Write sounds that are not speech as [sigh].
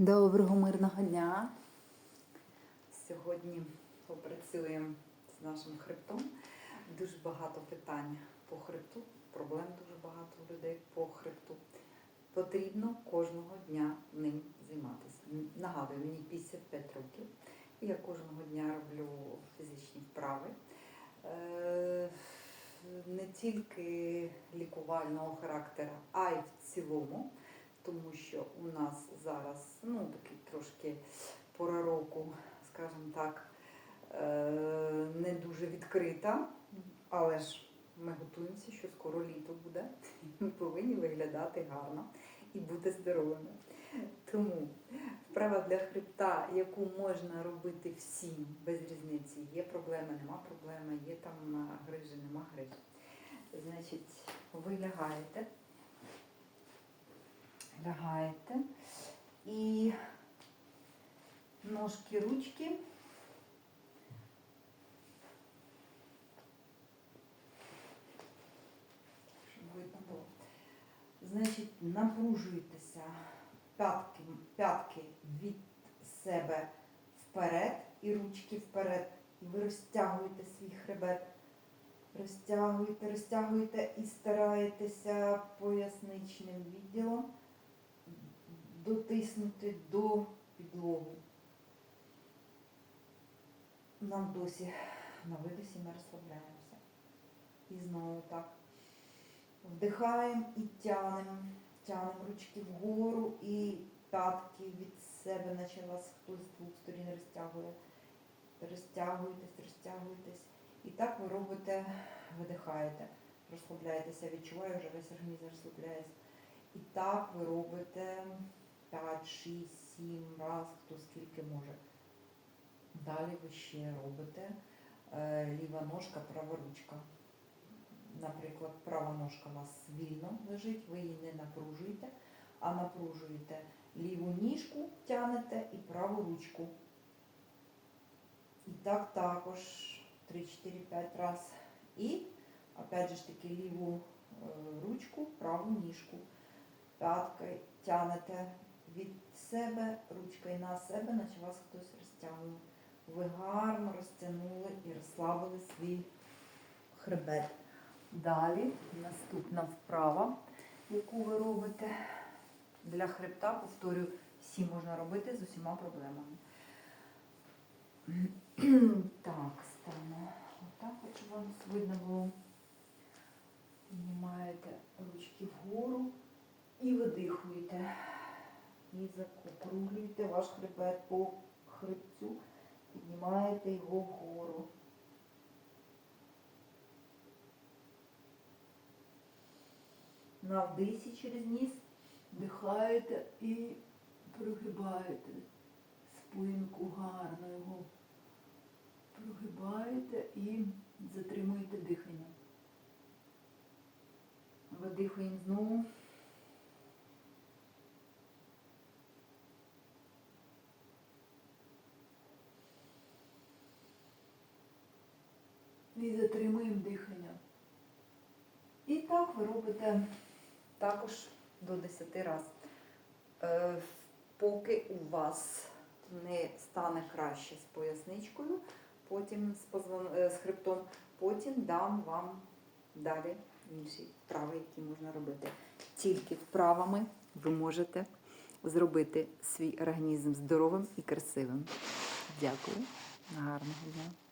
Доброго мирного дня. Сьогодні попрацюємо з нашим хребтом. Дуже багато питань по хребту, проблем дуже багато людей по хребту. Потрібно кожного дня ним займатися. Нагадую, мені 55 років. І я кожного дня роблю фізичні вправи. Е, Не тільки лікувального характеру, а й в цілому тому що у нас зараз ну, такий трошки пора року, скажімо так, е, не дуже відкрита, але ж ми готуємося, що скоро літо буде. [laughs] Ми повинні виглядати гарно і бути здоровими. Тому вправа для хребта, яку можна робити всім без різниці, є проблеми, нема проблеми, є там е, грижі, нема грижі. Значить, ви лягаєте лягаєте і ножки, ручки. Щоб видно було. Значить, напружуєтеся п'ятки, п'ятки від себе вперед і ручки вперед. І ви розтягуєте свій хребет. Розтягуєте, розтягуєте і стараєтеся поясничним відділом дотиснути до підлоги. На вдосі, на видосі ми розслабляємося. І знову так. Вдихаємо і тянемо. Тянемо ручки вгору і п'ятки від себе, наче вас хтось з двох сторін розтягує. Розтягуєтесь, розтягуєтесь. І так ви робите, видихаєте, розслабляєтеся, відчуваю, вже весь організм розслабляється. І так ви робите 5, 6, 7 раз, хто скільки може. Далі ви ще робите е, ліва ножка, права ручка. Наприклад, права ножка у вас вільно лежить, ви її не напружуєте, а напружуєте ліву ніжку, тянете і праву ручку. І так також 3-4-5 раз. І, опять же таки, ліву е, ручку, праву ніжку. П'яткою тянете від себе, ручкою на себе, наче вас хтось розтягує. Ви гарно розтягнули і розслабили свій хребет. Далі наступна вправа, яку ви робите для хребта, повторюю, всі можна робити з усіма проблемами. [clears throat] Так, стану. Отак, от, щоб вам видно було. Піднімаєте ручки вгору і видихуєте. І закруглюєте ваш хребет по хребцю, піднімаєте його вгору. На вдисі через ніс вдихаєте і прогибаєте спинку гарно його. Прогибаєте і затримуєте дихання. Видихуємо знову. І затримуємо дихання. І так ви робите також до 10 разів. Е, поки у вас не стане краще з поясничкою, потім з, позвон... е, з хребтом, потім дам вам далі інші вправи, які можна робити. Тільки вправами ви можете зробити свій організм здоровим і красивим. Дякую. Гарного дня.